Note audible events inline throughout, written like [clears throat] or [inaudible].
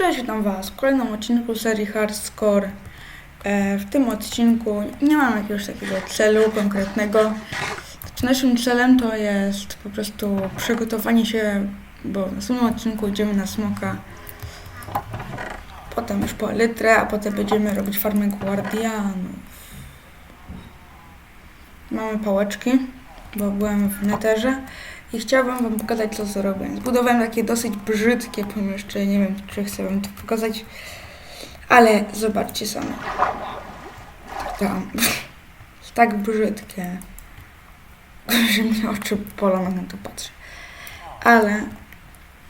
Cześć, witam Was w kolejnym odcinku serii Hardcore. E, w tym odcinku nie mam jakiegoś takiego celu konkretnego. Znaczy, Naszym celem to jest po prostu przygotowanie się, bo w następnym odcinku idziemy na smoka. Potem już po litrę, a potem będziemy robić farmę guardianów. Mamy pałeczki, bo byłem w neterze i chciałabym wam pokazać co zrobiłem. Zbudowałem takie dosyć brzydkie pomieszczenie, nie wiem czy chcę wam to pokazać, ale zobaczcie sami. Tam. [laughs] tak brzydkie, [laughs] że mi oczy polą na to patrzę. Ale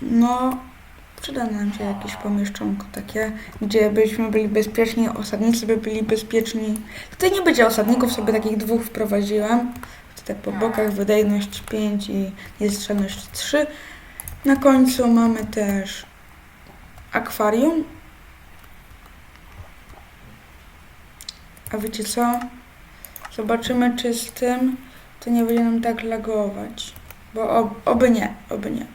no przyda nam się jakieś pomieszczonko takie, gdzie byśmy byli bezpieczni, osadnicy by byli bezpieczni. Tutaj nie będzie osadników, sobie takich dwóch wprowadziłem. Po bokach wydajność 5 i niestrzelność 3. Na końcu mamy też akwarium. A wiecie co? Zobaczymy czy z tym to nie będzie nam tak lagować. Bo ob, oby nie, oby nie.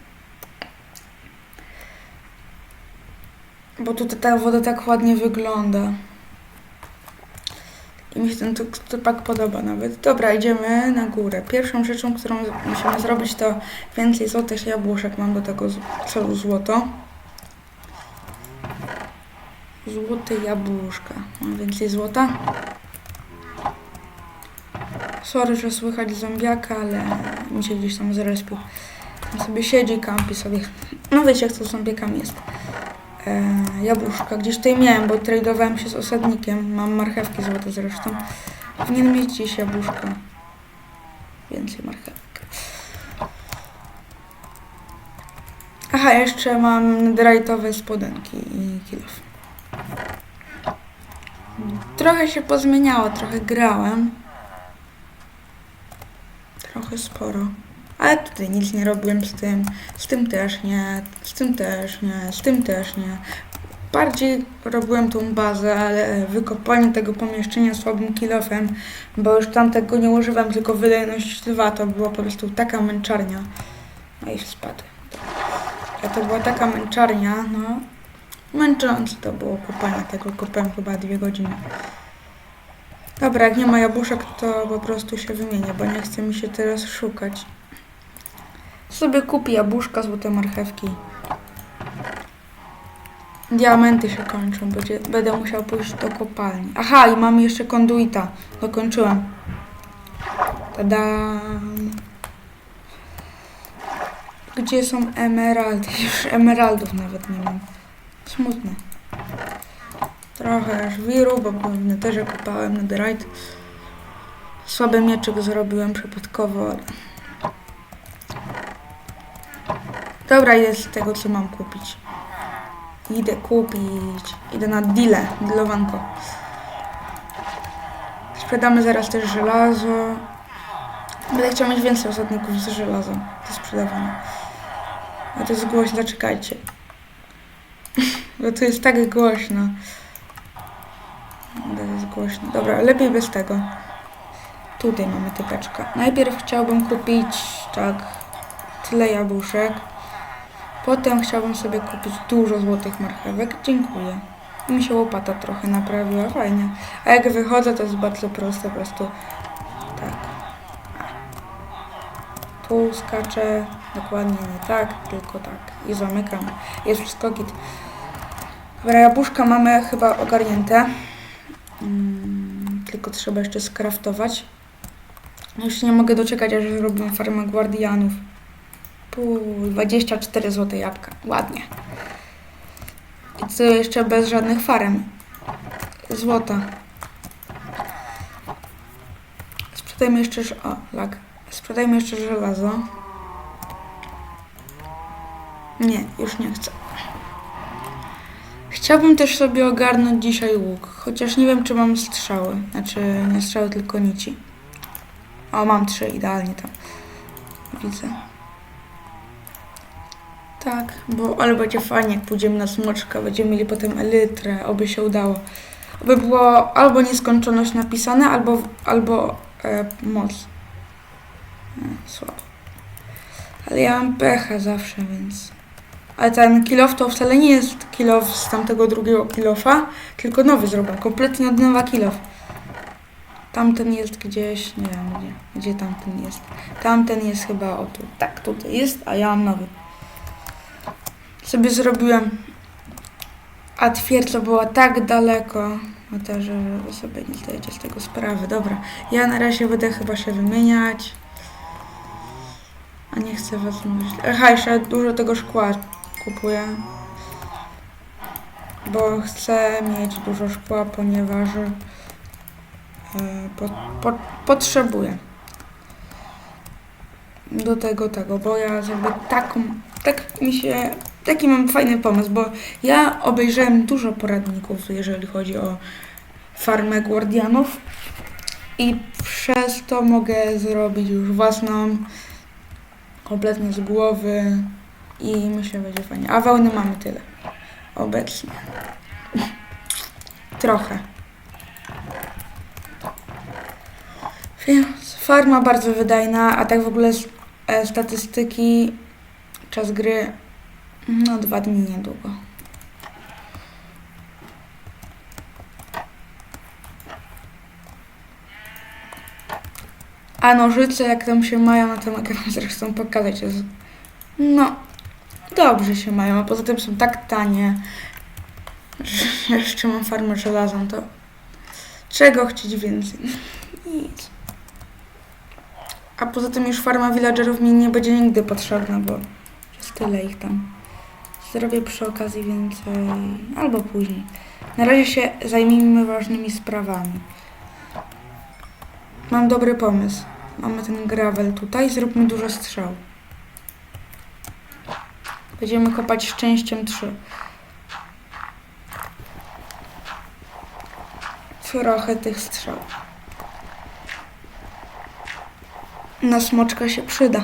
Bo tutaj ta woda tak ładnie wygląda. Mi się ten tupak podoba nawet. Dobra, idziemy na górę. Pierwszą rzeczą, którą musimy zrobić, to więcej złotych jabłuszek. Mam do tego celu złoto. Złote jabłuszka. Mam więcej złota. Sorry, że słychać zombiaka, ale mi się gdzieś tam zrespił. On sobie siedzi, kampi sobie. No wiecie, jak to z zombiakami jest. E, jabłuszka. Gdzieś tutaj miałem, bo tradowałem się z osadnikiem. Mam marchewki złote zresztą. Powinien mieć dziś jabłuszka. Więcej marchewek. Aha, jeszcze mam netherite'owe spodenki i kilof. Trochę się pozmieniało, trochę grałem. Trochę sporo. Ale tutaj nic nie robiłem z tym, z tym też nie, z tym też nie, z tym też nie. Bardziej robiłem tą bazę, ale wykopanie tego pomieszczenia słabym kilofem, bo już tamtego nie używam, tylko wydajność 2, to była po prostu taka męczarnia. No i spadł. A to była taka męczarnia, no. Męczące to było kopanie tego, kopałem chyba dwie godziny. Dobra, jak nie ma jabłuszek, to po prostu się wymienię, bo nie chce mi się teraz szukać. Sobie kupię jabłuszka, złote marchewki. Diamenty się kończą, będzie, będę musiał pójść do kopalni. Aha, i mam jeszcze konduita. Dokończyłem. Tada. Gdzie są emeraldy? [laughs] Już emeraldów nawet nie mam. Smutne. Trochę aż wiru, bo na terze kopałem netherite. Słaby mieczyk zrobiłem przypadkowo, ale... Dobra, idę z tego, co mam kupić. Idę kupić. Idę na dealę, dealowanko. Sprzedamy zaraz też żelazo. Będę chciał mieć więcej osadników z żelazem do sprzedawania. A to jest głośno, czekajcie. [laughs] Bo to jest tak głośno. To jest głośno. Dobra, lepiej bez tego. Tutaj mamy typeczka. Najpierw chciałbym kupić tak tyle jabłuszek. Potem chciałbym sobie kupić dużo złotych marchewek. Dziękuję. Mi się łopata trochę naprawiła, fajnie. A jak wychodzę, to jest bardzo proste, po prostu tak. Tu skaczę, dokładnie nie tak, tylko tak. I zamykam. Jest wszystko git. Dobra, jabłuszka mamy chyba ogarnięte. Mm, tylko trzeba jeszcze skraftować. Już nie mogę doczekać, aż zrobimy farmę guardianów. Pół, 24 złote jabłka. Ładnie. I co jeszcze bez żadnych farem. Złota. Sprzedajmy jeszcze... O, lag. Sprzedajmy jeszcze żelazo. Nie, już nie chcę. Chciałbym też sobie ogarnąć dzisiaj łuk, chociaż nie wiem, czy mam strzały. Znaczy, nie strzały, tylko nici. O, mam trzy, idealnie tam. Widzę. Tak, bo ale będzie fajnie, jak pójdziemy na smoczka, będziemy mieli potem elytrę, oby się udało. Oby było albo nieskończoność napisane, albo, albo e, moc. E, słabo. Ale ja mam pecha zawsze, więc... Ale ten kilof to wcale nie jest kilof z tamtego drugiego kilofa, tylko nowy zrobiłem, kompletnie od nowa kilof. Tamten jest gdzieś, nie wiem gdzie, gdzie tamten jest. Tamten jest chyba o tu, tak tutaj jest, a ja mam nowy. Sobie zrobiłem, a twierdza była tak daleko, no to, że sobie nie zdajecie z tego sprawy. Dobra, ja na razie będę chyba się wymieniać. A nie chcę was mówić. Aha, jeszcze dużo tego szkła kupuję. Bo chcę mieć dużo szkła, ponieważ e, po, po, potrzebuję. Do tego, tego, bo ja zrobię taką, tak mi się, taki mam fajny pomysł, bo ja obejrzałem dużo poradników, jeżeli chodzi o farmę guardianów i przez to mogę zrobić już własną kompletnie z głowy i myślę, będzie fajnie. A wełny mamy tyle. Obecnie. [laughs] Trochę. Więc farma bardzo wydajna, a tak w ogóle e, statystyki, czas gry, no dwa dni niedługo. A nożyce, jak tam się mają, na tym ekranie zresztą pokazać. Jest... No, dobrze się mają, a poza tym są tak tanie, że [laughs] jeszcze mam farmę żelazną, to czego chcieć więcej? [laughs] Nic. A poza tym już farma villagerów mi nie będzie nigdy potrzebna, bo jest tyle ich tam. Zrobię przy okazji więcej, albo później. Na razie się zajmijmy ważnymi sprawami. Mam dobry pomysł. Mamy ten gravel tutaj, zróbmy dużo strzał. Będziemy kopać szczęściem 3. Trochę tych strzał. Na smoczka się przyda.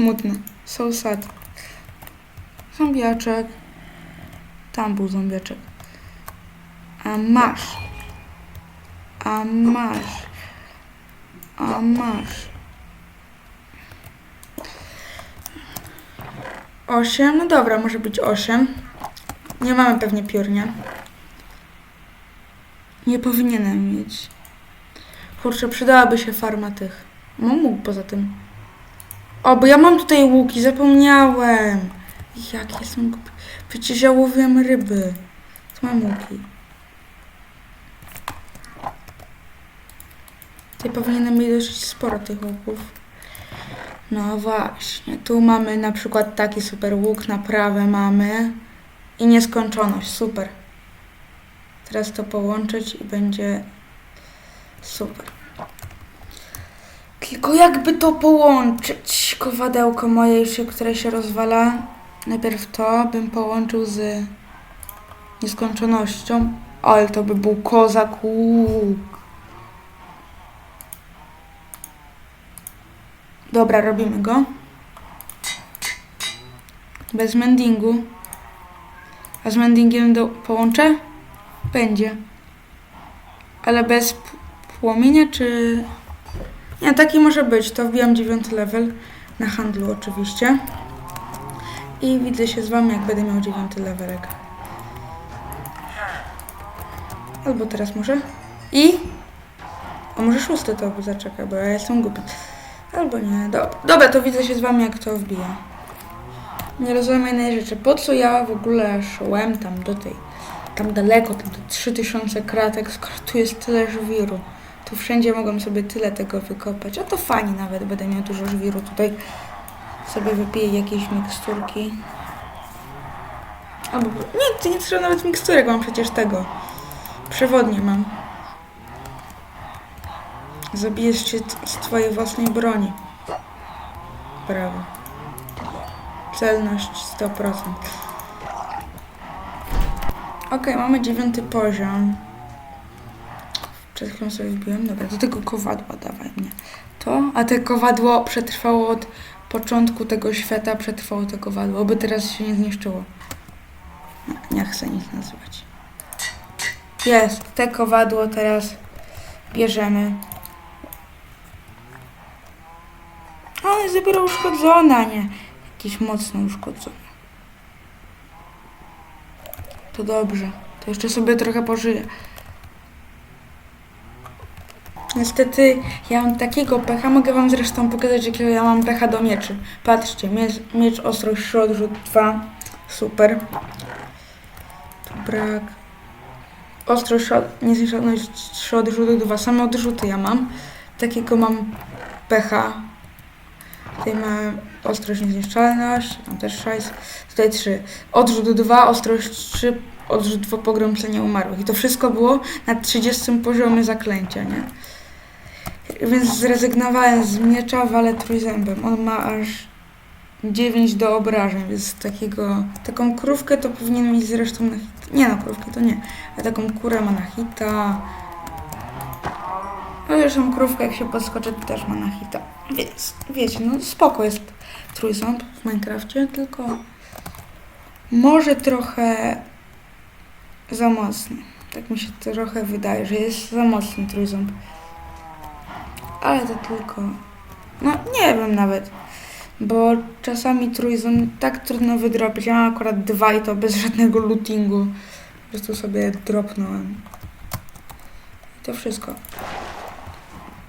Smutne. So sad. Zombiaczek. Tam był zombiaczek. A masz. A masz. A masz. Osiem? No dobra, może być osiem. Nie mamy pewnie piórnia. Nie powinienem mieć. Kurczę, przydałaby się farma tych. Mam łuk poza tym. O, bo ja mam tutaj łuki, zapomniałem. Jakie są głupie. Przecież ja łowiłem ryby. Tu mam łuki. Tutaj powinienem mieć dosyć sporo tych łuków. No właśnie, tu mamy na przykład taki super łuk, naprawę mamy i nieskończoność, super. Teraz to połączyć i będzie super. Tylko jakby to połączyć? Kowadełko moje się, które się rozwala. Najpierw to bym połączył z nieskończonością. Ale to by był kozak łuk. Dobra, robimy go. Bez mendingu. A z mendingiem do połączę? Będzie. Ale bez płomienia, czy... Nie, taki może być. To wbijam dziewiąty level. Na handlu oczywiście. I widzę się z wami, jak będę miał dziewiąty levelek. Albo teraz może. I... A może szósty to by zaczeka, bo ja jestem głupi. Albo nie. Dobra, dobra to widzę się z wami, jak to wbija. Nie rozumiem jednej rzeczy. Po co ja w ogóle szłem tam do tej, tam daleko, tam do 3000 kratek, skoro tu jest tyle żwiru. Tu wszędzie mogłem sobie tyle tego wykopać. A to fajnie nawet, będę miał dużo żwiru. Tutaj sobie wypiję jakieś miksturki. Albo, nie, nie trzeba nawet miksturek, mam przecież tego. Przewodnie mam. Zabijesz się z twojej własnej broni. Brawo. Celność 100%. Okej, mamy dziewiąty poziom. Przed chwilą sobie wbiłem. Dobra, do tego kowadła dawaj mnie. To, a te kowadło przetrwało od początku tego świata, przetrwało to kowadło, by teraz się nie zniszczyło. No, Nie chcę nic nazwać. Jest, te kowadło teraz bierzemy. A on jest dopiero uszkodzony, a nie jakiś mocno uszkodzony. To dobrze. To jeszcze sobie trochę pożyję. Niestety, ja mam takiego pecha, mogę wam zresztą pokazać, jakiego ja mam pecha do mieczy. Patrzcie, miecz, miecz ostrość 3, odrzut 2, super. Tu brak. Ostrość, niezniszczalność 3, odrzuty 2, same odrzuty ja mam. Takiego mam pecha. Tutaj mamy ostrość, niezniszczalność, tam też 6, tutaj 3. Odrzut 2, ostrość 3, odrzut 2, pogromcenie umarłych. I to wszystko było na 30 poziomie zaklęcia, nie? Więc zrezygnowałem z miecza, walę trójzębem. On ma aż 9 do obrażeń, więc takiego, taką krówkę to powinien mieć zresztą na hita. Nie no, krówkę to nie, a taką kurę ma na hita. No zresztą krówkę jak się podskoczy to też ma na hita. Więc wiecie, no spoko jest trójząb w Minecrafcie, tylko może trochę za mocny. Tak mi się trochę wydaje, że jest za mocny trójząb. Ale to tylko. No nie wiem nawet. Bo czasami trójząb tak trudno wydrobić. Ja mam akurat dwa i to bez żadnego lootingu. Po prostu sobie dropnąłem. I to wszystko.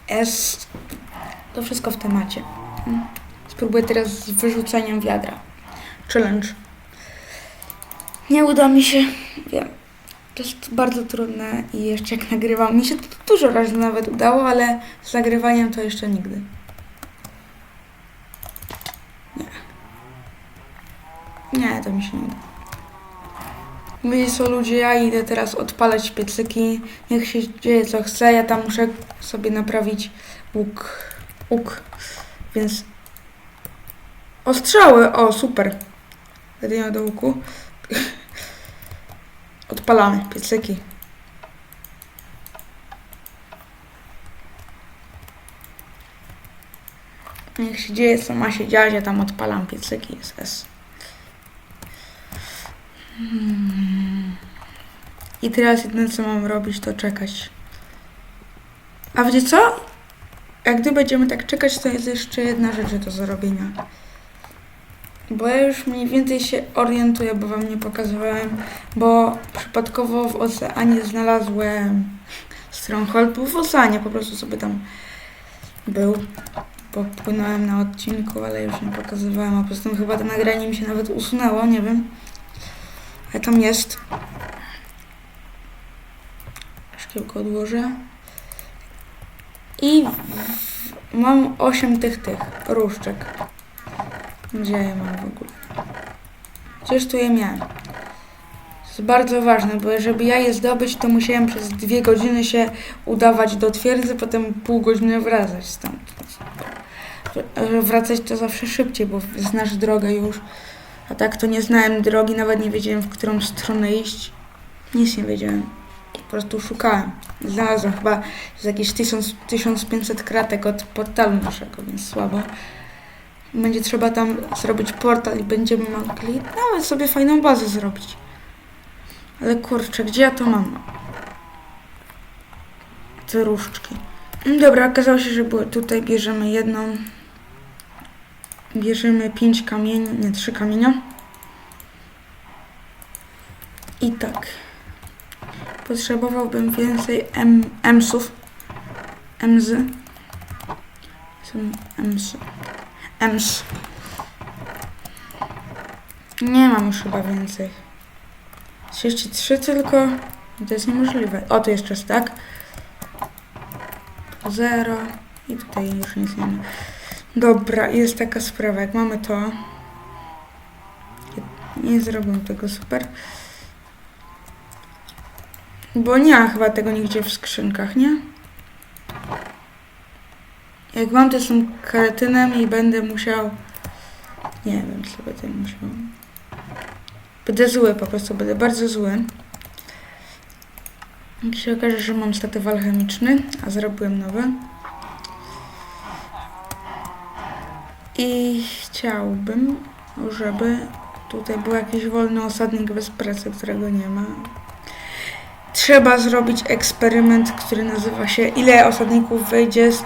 S. To wszystko w temacie. Mm. Spróbuję teraz z wyrzuceniem wiadra. Challenge. Nie uda mi się. Wiem. To jest bardzo trudne i jeszcze jak nagrywam, mi się to dużo razy nawet udało, ale z nagrywaniem to jeszcze nigdy. Nie. Nie, to mi się nie uda. Mówię, są ludzie, ja idę teraz odpalać piecyki, niech się dzieje co chce, ja tam muszę sobie naprawić łuk, łuk, więc ostrzały, o super, jedynie do łuku. Odpalamy piecyki. Niech się dzieje, co ma się dziać, ja tam odpalam piecyki SS. Hmm. I teraz jedyne, co mam robić, to czekać. A wiecie co? Jak gdy będziemy tak czekać, to jest jeszcze jedna rzecz do zrobienia. Bo ja już mniej więcej się orientuję, bo wam nie pokazywałem, bo przypadkowo w oceanie znalazłem Stronghold, był w oceanie, po prostu sobie tam był, bo płynąłem na odcinku, ale już nie pokazywałem, a poza tym chyba to nagranie mi się nawet usunęło, nie wiem. Ale tam jest. Szkiełko odłożę. I mam 8 tych tych różdżek. Gdzie ja mam w ogóle? Gdzież tu je miałem? To jest bardzo ważne, bo żeby ja je zdobyć, to musiałem przez dwie godziny się udawać do twierdzy, potem pół godziny wracać stąd. Wracać to zawsze szybciej, bo znasz drogę już. A tak to nie znałem drogi, nawet nie wiedziałem, w którą stronę iść. Nic nie wiedziałem. Po prostu szukałem. Znalazłem chyba z jakieś 1000, 1500 kratek od portalu naszego, więc słabo. Będzie trzeba tam zrobić portal i będziemy mogli nawet sobie fajną bazę zrobić. Ale kurczę, gdzie ja to mam? Te różdżki. Mm, Dobra, okazało się, że było, tutaj bierzemy jedną. Bierzemy pięć kamieni, nie trzy kamienia. I tak. Potrzebowałbym więcej M, emsów. Emzy. Są emsy. Ems. Nie mam już chyba więcej. 33 tylko. To jest niemożliwe. O, tu jeszcze jest tak. Zero. I tutaj już nic nie ma. Dobra, jest taka sprawa. Jak mamy to. Nie zrobię tego super. Bo nie ma chyba tego nigdzie w skrzynkach, nie? Jak mam to tym kretynem i będę musiał... Nie wiem, co będę musiał... Będę zły, po prostu będę bardzo zły. Jak się okaże, że mam statyw alchemiczny, a zrobiłem nowy. I chciałbym, żeby tutaj był jakiś wolny osadnik bez pracy, którego nie ma. Trzeba zrobić eksperyment, który nazywa się Ile osadników wejdzie z-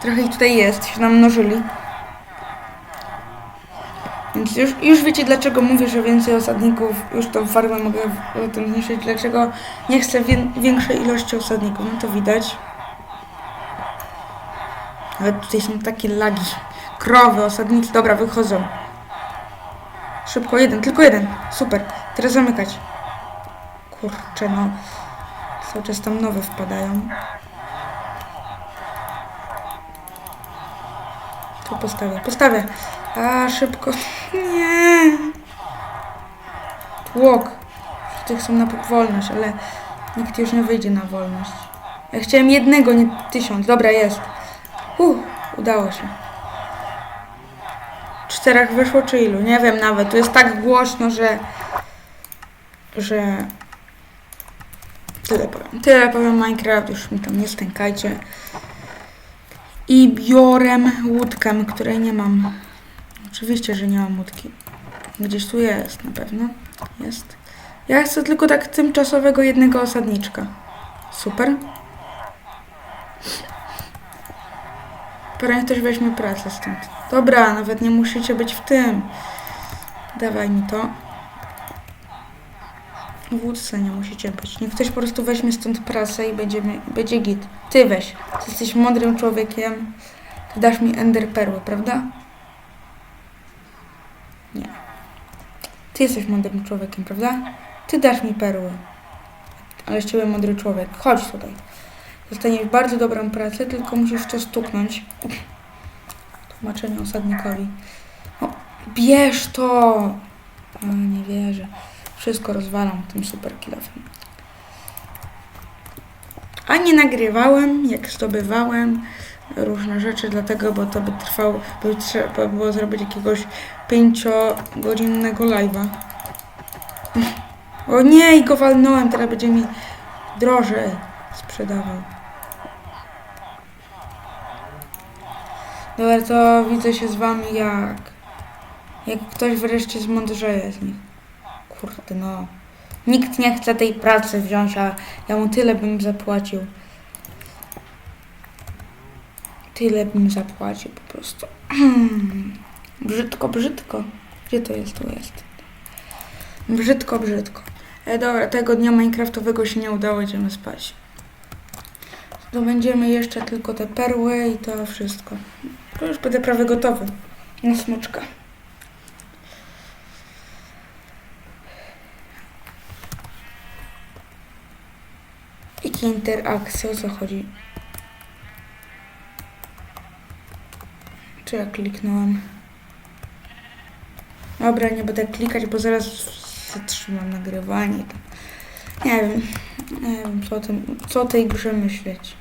Trochę ich tutaj jest, się nam mnożyli. Więc już, już wiecie dlaczego mówię, że więcej osadników, już tą farmę mogę o tym zniszczyć, dlaczego nie chcę wię, większej ilości osadników, no to widać. Ale tutaj są takie lagi. Krowy, osadnicy, dobra, wychodzą. Szybko, jeden, tylko jeden. Super, teraz zamykać. Kurczę, no. Cały czas tam nowe wpadają. Tu postawię, postawię. A, szybko. [laughs] Nie. Tłok. Tych są na wolność, ale nikt już nie wyjdzie na wolność. Ja chciałem jednego, nie tysiąc. Dobra, jest. Uh, udało się. Czterech wyszło czy ilu? Nie wiem nawet. Tu jest tak głośno, że... Że... Tyle powiem. Tyle powiem Minecraft. Już mi tam nie stękajcie. I biorę łódkę, której nie mam. Oczywiście, że nie mam łódki. Gdzieś tu jest na pewno. Jest. Ja chcę tylko tak tymczasowego jednego osadniczka. Super. Pewnie ktoś weźmie pracę stąd. Dobra, nawet nie musicie być w tym. Dawaj mi to. W łódce nie musicie być. Niech ktoś po prostu weźmie stąd prasę i będzie, będzie git. Ty weź. Ty jesteś mądrym człowiekiem. Ty dasz mi ender perły, prawda? Nie. Ty jesteś mądrym człowiekiem, prawda? Ty dasz mi perły. Ale z ciebie mądry człowiek. Chodź tutaj. Dostaniesz bardzo dobrą pracę, tylko musisz to stuknąć. Tłumaczenie osadnikowi. O, bierz to! O, nie wierzę. Wszystko rozwalam tym super kilofem. A nie nagrywałem, jak zdobywałem różne rzeczy, dlatego, bo to by trwało, by trzeba było zrobić jakiegoś pięciogodzinnego live'a. O nie, i go walnąłem, teraz będzie mi drożej sprzedawał. Dobra, to widzę się z wami jak... Jak ktoś wreszcie zmądrzeje z nich. Kurde no. Nikt nie chce tej pracy wziąć, a ja mu tyle bym zapłacił. Tyle bym zapłacił po prostu. [clears throat] brzydko, brzydko. Gdzie to jest? Tu jest. Brzydko, brzydko. E, dobra, tego dnia Minecraftowego się nie udało, idziemy spać. To będziemy jeszcze tylko te perły i to wszystko. To już będę prawie gotowy. Na smoczka. Jakie interakcje, o co chodzi? Czy ja kliknąłem? Dobra, nie będę klikać, bo zaraz zatrzymam nagrywanie. Nie wiem, nie wiem co o, tym, co o tej grze myśleć.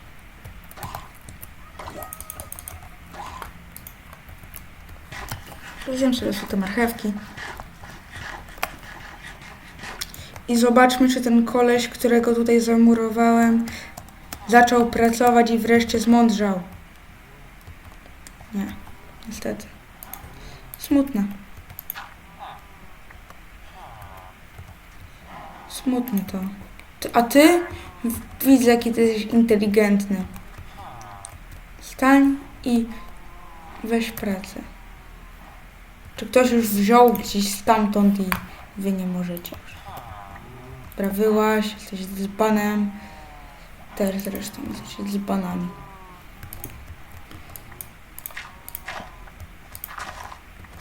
Wziąłem sobie te marchewki. I zobaczmy, czy ten koleś, którego tutaj zamurowałem, zaczął pracować i wreszcie zmądrzał. Nie, niestety. Smutne. Smutne to. A ty? Widzę, jaki ty jesteś inteligentny. Stań i weź pracę. Czy ktoś już wziął gdzieś stamtąd i wy nie możecie już? Dobra, wyłaś, jesteś z panem. Też zresztą jesteś z banami.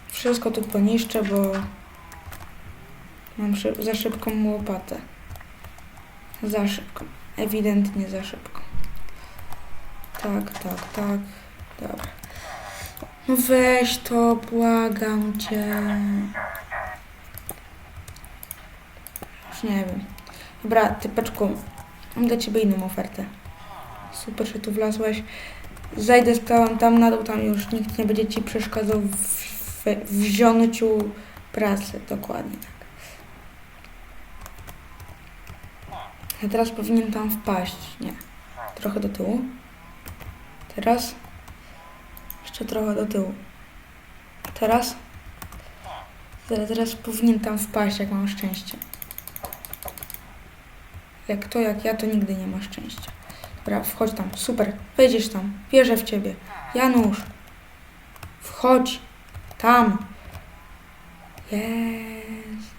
Wszystko tu poniszczę, bo mam szy- za szybką łopatę. Za szybko. Ewidentnie za szybko. Tak, tak, tak. Dobra. No weź to, błagam cię. Już nie wiem. Dobra, typeczku, mam dla ciebie inną ofertę. Super, że tu wlazłeś. Zajdę z tobą tam na dół, tam już nikt nie będzie ci przeszkadzał w, w, w wziąciu. Dokładnie tak. A teraz powinien tam wpaść. Nie. Trochę do tyłu. Teraz. Jeszcze trochę do tyłu. Teraz, teraz powinien tam wpaść, jak mam szczęście. Jak to, jak ja, to nigdy nie ma szczęścia. Dobra, wchodź tam. Super. Wejdziesz tam. Wierzę w ciebie. Janusz. Wchodź. Tam. Jest.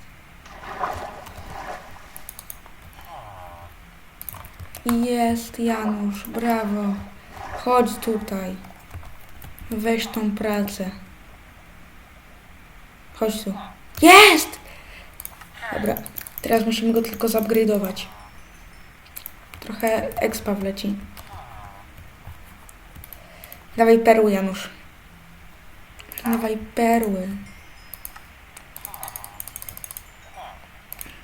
Jest Janusz. Brawo. Chodź tutaj. Weź tą pracę. Chodź tu. Jest! Dobra. Teraz musimy go tylko zupgrade'ować. Trochę expa wleci. Dawaj perły, Janusz. Dawaj perły.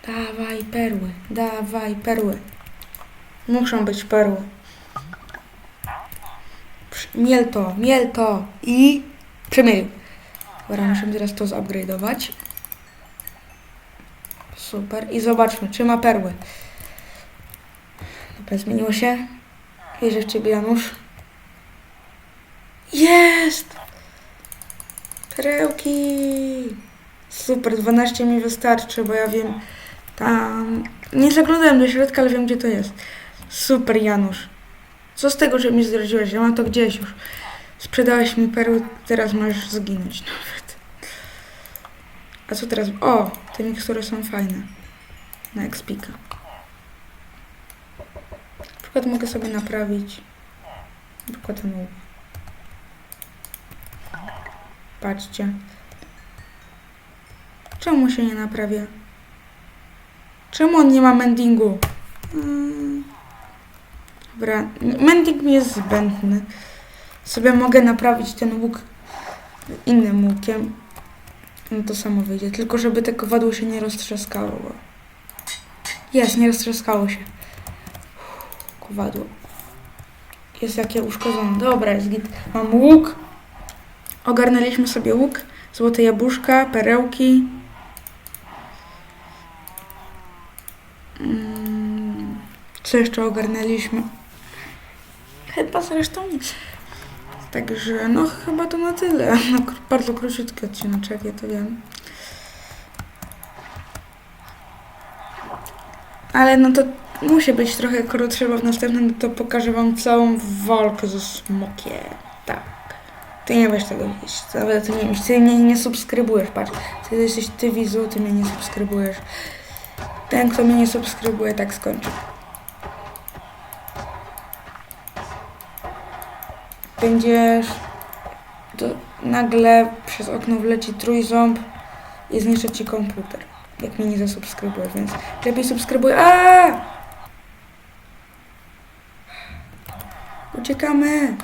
Dawaj perły. Dawaj perły. Muszą być perły. Miel to, miel to i przemielił. Dobra, musimy teraz to zupgrade'ować. Super. I zobaczmy, czy ma perły. Zmieniło się. Wierzę w Ciebie, Janusz. Jest! Perełki! Super, 12 mi wystarczy, bo ja wiem tam... Nie zaglądałem do środka, ale wiem, gdzie to jest. Super, Janusz. Co z tego, że mi zdradziłeś? Ja mam to gdzieś już. Sprzedałeś mi perły, teraz możesz zginąć nawet. A co teraz? O, te mikstury są fajne. Na Expika. Przykład mogę sobie naprawić. Na przykład ten łuk. Patrzcie. Czemu się nie naprawia? Czemu on nie ma mendingu? Mm. Dobra, mending mi jest zbędny. Sobie mogę naprawić ten łuk innym łukiem. No to samo wyjdzie. Tylko żeby te kowadło się nie roztrzaskało. Jest, nie roztrzaskało się. Kowadło. Jest jakie uszkodzone. Dobra, jest git. Mam łuk. Ogarnęliśmy sobie łuk. Złote jabłuszka, perełki. Mm, Co jeszcze ogarnęliśmy? Chyba zresztą nic. Także no chyba to na tyle. [laughs] No, bardzo króciutki odcinek, ja to wiem. Ale no to musi być trochę krótszy, bo w następnym to pokażę wam całą walkę ze smokiem. Tak. Ty nie wiesz tego jeść. Nawet ty nie. Ty mnie nie subskrybujesz, patrz. Ty jesteś ty wizu, ty mnie nie subskrybujesz. Ten, kto mnie nie subskrybuje, tak skończy. Będziesz... To nagle przez okno wleci trójząb i zniszczy ci komputer. Jak mnie nie zasubskrybujesz, więc lepiej subskrybuj. A! Uciekamy!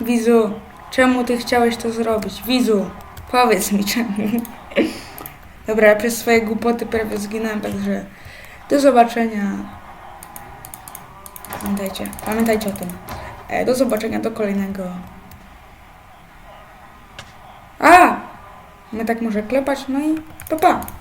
Wizu, czemu ty chciałeś to zrobić? Wizu, powiedz mi czemu. Dobra, ja przez swoje głupoty prawie zginąłem, także do zobaczenia. Pamiętajcie, pamiętajcie o tym. E, do zobaczenia, do kolejnego. A! My tak może klepać, no i pa pa.